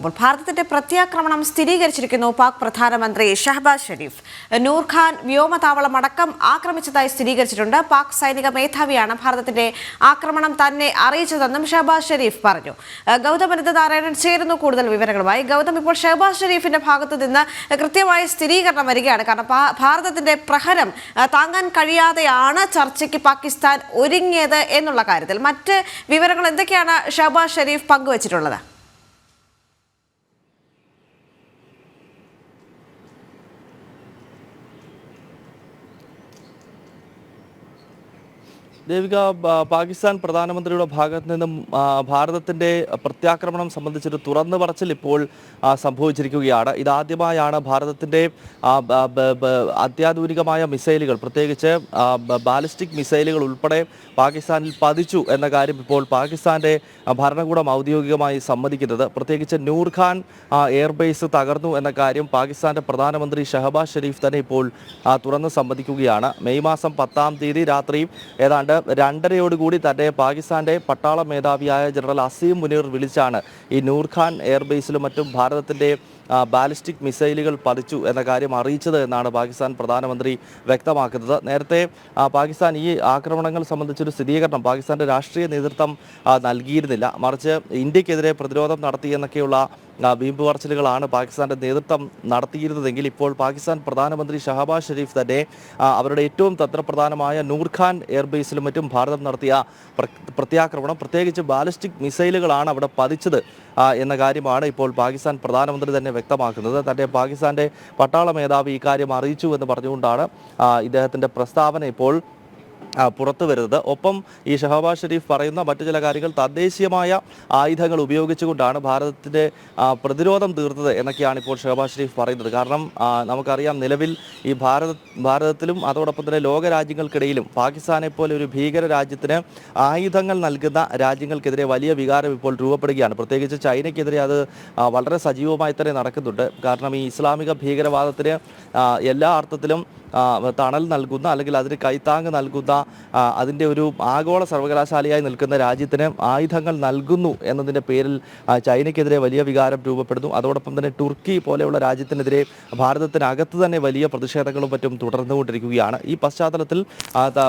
അപ്പോൾ ഭാരതത്തിന്റെ പ്രത്യാക്രമണം സ്ഥിരീകരിച്ചിരിക്കുന്നു പാക് പ്രധാനമന്ത്രി ഷഹബാസ് ഷെരീഫ്. നൂർഖാൻ വ്യോമതാവളം അടക്കം ആക്രമിച്ചതായി സ്ഥിരീകരിച്ചിട്ടുണ്ട്. പാക് സൈനിക മേധാവിയാണ് ഭാരതത്തിന്റെ ആക്രമണം തന്നെ അറിയിച്ചതെന്നും ഷഹബാസ് ഷെരീഫ് പറഞ്ഞു. ഗൗതം അനന്ത നാരായണൻ ചേരുന്നു കൂടുതൽ വിവരങ്ങളുമായി. ഗൗതം ഇപ്പോൾ ഷഹബാസ് ഷെരീഫിന്റെ ഭാഗത്ത് നിന്ന് കൃത്യമായ സ്ഥിരീകരണം വരികയാണ്. കാരണം ഭാരതത്തിന്റെ പ്രഹരം താങ്ങാൻ കഴിയാതെയാണ് ചർച്ചയ്ക്ക് പാകിസ്ഥാൻ ഒരുങ്ങിയത് എന്നുള്ള കാര്യത്തിൽ. മറ്റ് വിവരങ്ങൾ എന്തൊക്കെയാണ് ഷഹബാസ് ഷെരീഫ് പങ്കുവച്ചിട്ടുള്ളത്? ദേവിക പാകിസ്ഥാൻ പ്രധാനമന്ത്രിയുടെ ഭാഗത്ത് നിന്നും ഭാരതത്തിന്റെ പ്രത്യാക്രമണം സംബന്ധിച്ചൊരു തുറന്നു പറച്ചിൽ ഇപ്പോൾ സംഭവിച്ചിരിക്കുകയാണ്. ഇതാദ്യമായാണ് ഭാരതത്തിന്റെ അത്യാധുനികമായ മിസൈലുകൾ പ്രത്യേകിച്ച് ബാലിസ്റ്റിക് മിസൈലുകൾ ഉൾപ്പെടെ പാകിസ്ഥാനിൽ പതിച്ചു എന്ന കാര്യം ഇപ്പോൾ പാകിസ്ഥാന്റെ ഭരണകൂടം ഔദ്യോഗികമായി സമ്മതിക്കുന്നത്. പ്രത്യേകിച്ച് നൂർഖാൻ എയർബേസ് തകർന്നു എന്ന കാര്യം പാകിസ്ഥാന്റെ പ്രധാനമന്ത്രി ഷഹബാസ് ഷെരീഫ് തന്നെ ഇപ്പോൾ തുറന്ന് സമ്മതിക്കുകയാണ്. മെയ് മാസം പത്താം തീയതി രാത്രി ഏതാണ്ട് രണ്ടരയോടുകൂടി തന്നെ പാകിസ്ഥാന്റെ പട്ടാള മേധാവിയായ ജനറൽ അസീം മുനീർ വിളിച്ചാണ് ഈ നൂർഖാൻ എയർബേസിലും മറ്റും ഭാരതത്തിന്റെ ബാലിസ്റ്റിക് മിസൈലുകൾ പതിച്ചു എന്ന കാര്യം അറിയിച്ചത് എന്നാണ് പാകിസ്ഥാൻ പ്രധാനമന്ത്രി വ്യക്തമാക്കുന്നത്. നേരത്തെ പാകിസ്ഥാൻ ഈ ആക്രമണങ്ങൾ സംബന്ധിച്ചൊരു സ്ഥിരീകരണം പാകിസ്ഥാന്റെ രാഷ്ട്രീയ നേതൃത്വം നൽകിയിരുന്നില്ല. മറിച്ച് ഇന്ത്യക്കെതിരെ പ്രതിരോധം നടത്തിയെന്നൊക്കെയുള്ള വീമ്പ് പറച്ചിലുകളാണ് പാകിസ്ഥാന്റെ നേതൃത്വം നടത്തിയിരുന്നതെങ്കിൽ ഇപ്പോൾ പാകിസ്ഥാൻ പ്രധാനമന്ത്രി ഷഹബാസ് ഷെരീഫ് തന്നെ അവരുടെ ഏറ്റവും തന്ത്രപ്രധാനമായ നൂർഖാൻ എയർബേസിലും മറ്റും ഭാരതം നടത്തിയ പ്രത്യാക്രമണം. പ്രത്യേകിച്ച് ബാലിസ്റ്റിക് മിസൈലുകളാണ് അവിടെ പതിച്ചത് എന്ന കാര്യമാണ് ഇപ്പോൾ പാകിസ്ഥാൻ പ്രധാനമന്ത്രി തന്നെ വ്യക്തമാക്കുന്നത്. തന്റെ പാകിസ്ഥാന്റെ പട്ടാള മേധാവി ഇക്കാര്യം അറിയിച്ചു എന്ന് പറഞ്ഞുകൊണ്ടാണ് ഇദ്ദേഹത്തിന്റെ പ്രസ്താവന ഇപ്പോൾ പുറത്തു വരുന്നത്. ഒപ്പം ഈ ഷഹബാസ് ഷെരീഫ് പറയുന്ന മറ്റു ചില കാര്യങ്ങൾ തദ്ദേശീയമായ ആയുധങ്ങൾ ഉപയോഗിച്ചുകൊണ്ടാണ് ഭാരതത്തിന്റെ പ്രതിരോധം തീർത്തത് എന്നൊക്കെയാണ് ഇപ്പോൾ ഷഹബാസ് ഷെരീഫ് പറയുന്നത്. കാരണം നമുക്കറിയാം നിലവിൽ ഈ ഭാരത ഭാരതത്തിലും അതോടൊപ്പം തന്നെ ലോക രാജ്യങ്ങൾക്കിടയിലും പാകിസ്ഥാനെ പോലെ ഒരു ഭീകര രാജ്യത്തിന് ആയുധങ്ങൾ നൽകുന്ന രാജ്യങ്ങൾക്കെതിരെ വലിയ വികാരം ഇപ്പോൾ രൂപപ്പെടുകയാണ്. പ്രത്യേകിച്ച് ചൈനയ്ക്കെതിരെ അത് വളരെ സജീവമായി തന്നെ നടക്കുന്നുണ്ട്. കാരണം ഈ ഇസ്ലാമിക ഭീകരവാദത്തിന് എല്ലാ അർത്ഥത്തിലും തണൽ നൽകുന്ന അല്ലെങ്കിൽ അതിന് കൈത്താങ് നൽകുന്ന അതിന്റെ ഒരു ആഗോള സർവകലാശാലയായി നിൽക്കുന്ന രാജ്യത്തിന് ആയുധങ്ങൾ നൽകുന്നു എന്നതിന്റെ പേരിൽ ചൈനയ്ക്കെതിരെ വലിയ വികാരം രൂപപ്പെടുന്നു. അതോടൊപ്പം തന്നെ തുർക്കി പോലെയുള്ള രാജ്യത്തിനെതിരെ ഭാരതത്തിനകത്ത് തന്നെ വലിയ പ്രതിഷേധങ്ങളും മറ്റും തുടർന്നുകൊണ്ടിരിക്കുകയാണ്. ഈ പശ്ചാത്തലത്തിൽ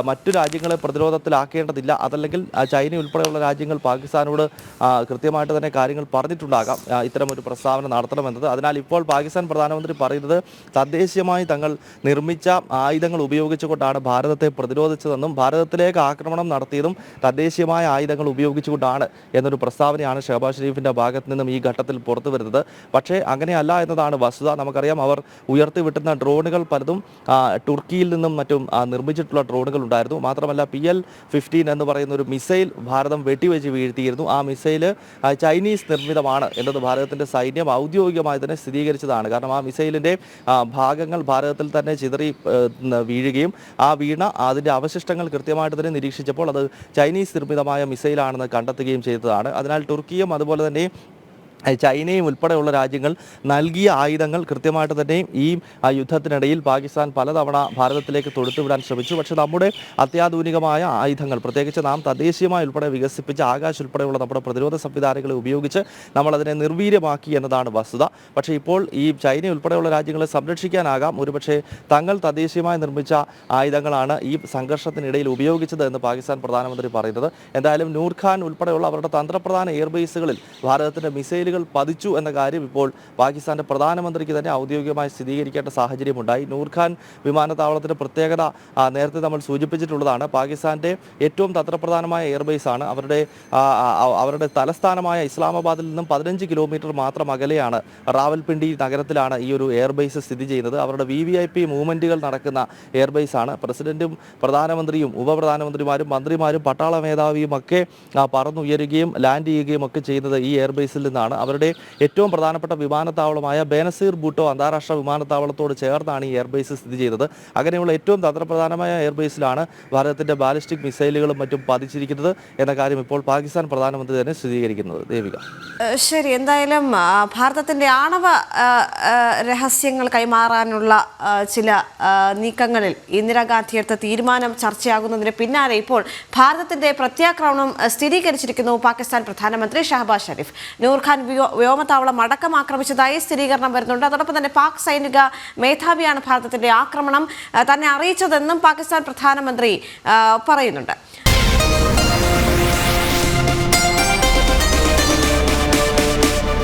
മറ്റു രാജ്യങ്ങളെ പ്രതിരോധത്തിലാക്കേണ്ടതില്ല. അതല്ലെങ്കിൽ ചൈന ഉൾപ്പെടെയുള്ള രാജ്യങ്ങൾ പാകിസ്ഥാനോട് കൃത്യമായിട്ട് തന്നെ കാര്യങ്ങൾ പറഞ്ഞിട്ടുണ്ടാകാം. ഇത്തരമൊരു പ്രസ്താവന നടത്തണമെന്നത്. അതിനാൽ ഇപ്പോൾ പാകിസ്ഥാൻ പ്രധാനമന്ത്രി പറയുന്നത് തദ്ദേശീയമായി തങ്ങൾ നിർമ്മിച്ച ആയുധങ്ങൾ ഉപയോഗിച്ചുകൊണ്ടാണ് ഭാരതത്തെ പ്രതിരോധിച്ചതെന്നും ഭാരതത്തിലേക്ക് ആക്രമണം നടത്തിയതും തദ്ദേശീയമായ ആയുധങ്ങൾ ഉപയോഗിച്ചുകൊണ്ടാണ് എന്നൊരു പ്രസ്താവനയാണ് ഷഹബാസ് ഷെരീഫിന്റെ ഭാഗത്ത് നിന്നും ഈ ഘട്ടത്തിൽ പുറത്തു വരുന്നത്. പക്ഷേ അങ്ങനെയല്ല എന്നതാണ് വസ്തുത. നമുക്കറിയാം അവർ ഉയർത്തിവിട്ടുന്ന ഡ്രോണുകൾ പലതും തുർക്കിയിൽ നിന്നും മറ്റും നിർമ്മിച്ചിട്ടുള്ള ഡ്രോണുകൾ ഉണ്ടായിരുന്നു. മാത്രമല്ല പി എൽ ഫിഫ്റ്റീൻ എന്ന് പറയുന്ന ഒരു മിസൈൽ ഭാരതം വെട്ടിവെച്ച് വീഴ്ത്തിയിരുന്നു. ആ മിസൈൽ ചൈനീസ് നിർമ്മിതമാണ് എന്നത് ഭാരതത്തിന്റെ സൈന്യം ഔദ്യോഗികമായി തന്നെ സ്ഥിരീകരിച്ചതാണ്. കാരണം ആ മിസൈലിന്റെ ഭാഗങ്ങൾ ഭാരതത്തിൽ തന്നെ ചിതറി വീഴുകയും ആ വീണ അതിന്റെ അവശിഷ്ടങ്ങൾ കൃത്യമായിട്ട് തന്നെ നിരീക്ഷിച്ചപ്പോൾ അത് ചൈനീസ് നിർമ്മിതമായ മിസൈലാണെന്ന് കണ്ടെത്തുകയും ചെയ്തതാണ്. അതിനാൽ തുർക്കിയും അതുപോലെ തന്നെ ചൈനയും ഉൾപ്പെടെയുള്ള രാജ്യങ്ങൾ നൽകിയ ആയുധങ്ങൾ കൃത്യമായിട്ട് തന്നെയും ഈ യുദ്ധത്തിനിടയിൽ പാകിസ്ഥാൻ പലതവണ ഭാരതത്തിലേക്ക് തൊടുത്തുവിടാൻ ശ്രമിച്ചു. പക്ഷേ നമ്മുടെ അത്യാധുനികമായ ആയുധങ്ങൾ പ്രത്യേകിച്ച് നാം തദ്ദേശീയമായി ഉൾപ്പെടെ വികസിപ്പിച്ച ആകാശ് ഉൾപ്പെടെയുള്ള നമ്മുടെ പ്രതിരോധ സംവിധാനങ്ങളെ ഉപയോഗിച്ച് നമ്മളതിനെ നിർവീര്യമാക്കി എന്നതാണ് വസ്തുത. പക്ഷേ ഇപ്പോൾ ഈ ചൈന ഉൾപ്പെടെയുള്ള രാജ്യങ്ങളെ സംരക്ഷിക്കാനാകാം. ഒരുപക്ഷെ തങ്ങൾ തദ്ദേശീയമായി നിർമ്മിച്ച ആയുധങ്ങളാണ് ഈ സംഘർഷത്തിനിടയിൽ ഉപയോഗിച്ചത് എന്ന് പാകിസ്ഥാൻ പ്രധാനമന്ത്രി പറയുന്നത്. എന്തായാലും നൂർഖാൻ ഉൾപ്പെടെയുള്ള അവരുടെ തന്ത്രപ്രധാന എയർബേസുകളിൽ ഭാരതത്തിന്റെ മിസൈലുകൾ പതിച്ചു എന്ന കാര്യം ഇപ്പോൾ പാകിസ്ഥാന്റെ പ്രധാനമന്ത്രിക്ക് തന്നെ ഔദ്യോഗികമായി സ്ഥിരീകരിക്കേണ്ട സാഹചര്യമുണ്ടായി. നൂർഖാൻ വിമാനത്താവളത്തിന്റെ പ്രത്യേകത നേരത്തെ നമ്മൾ സൂചിപ്പിച്ചിട്ടുള്ളതാണ്. പാകിസ്ഥാന്റെ ഏറ്റവും തന്ത്രപ്രധാനമായ എയർബേസ് ആണ്. അവരുടെ അവരുടെ തലസ്ഥാനമായ ഇസ്ലാമാബാദിൽ നിന്നും പതിനഞ്ച് കിലോമീറ്റർ മാത്രം അകലെയാണ് റാവൽപിണ്ടി നഗരത്തിലാണ് ഈ ഒരു എയർബേസ് സ്ഥിതി ചെയ്യുന്നത്. അവരുടെ വി വി ഐ പി മൂവ്മെന്റുകൾ നടക്കുന്ന എയർബേസ് ആണ്. പ്രസിഡന്റും പ്രധാനമന്ത്രിയും ഉപപ്രധാനമന്ത്രിമാരും മന്ത്രിമാരും പട്ടാള മേധാവിയും ഒക്കെ പറന്നുയരുകയും ലാൻഡ് ചെയ്യുകയും ഒക്കെ ചെയ്യുന്നത് ഈ എയർബേസിൽ നിന്നാണ്. അവരുടെ ഏറ്റവും പ്രധാനപ്പെട്ട വിമാനത്താവളമായ ബേനസീർ ബൂട്ടോ അന്താരാഷ്ട്ര വിമാനത്താവളത്തോട് ചേർന്നാണ് ഈ എയർബേസ് സ്ഥിതി ചെയ്യുന്നത്. അങ്ങനെയുള്ള ഏറ്റവും തന്ത്രപ്രധാനമായ എയർബേസിലാണ് ഭാരതത്തിന്റെ ബാലിസ്റ്റിക് മിസൈലുകളും മറ്റും പതിച്ചിരിക്കുന്നത് എന്ന കാര്യം ഇപ്പോൾ പാകിസ്ഥാൻ പ്രധാനമന്ത്രി തന്നെ സ്ഥിരീകരിക്കുന്നത്. ദേവിക. ശരി. എന്തായാലും ഭാരതത്തിന്റെ ആണവ രഹസ്യങ്ങൾ കൈമാറാനുള്ള ചില നീക്കങ്ങളിൽ ഇന്ദിരാഗാന്ധി എടുത്ത തീരുമാനം ചർച്ചയാകുന്നതിന് പിന്നാലെ ഇപ്പോൾ ഭാരതത്തിന്റെ പ്രത്യാക്രമണം സ്ഥിരീകരിച്ചിരിക്കുന്നു പാകിസ്ഥാൻ പ്രധാനമന്ത്രി ഷഹബാസ് ഷരീഫ്. നൂർഖാൻ വ്യോമതാവളം അടക്കം ആക്രമിച്ചതായി സ്ഥിരീകരണം വരുന്നുണ്ട്. അതോടൊപ്പം തന്നെ പാക് സൈനിക മേധാവിയാണ് ഭാരതത്തിന്റെ ആക്രമണം തന്നെ അറിയിച്ചതെന്നും പാകിസ്ഥാൻ പ്രധാനമന്ത്രി പറയുന്നുണ്ട്.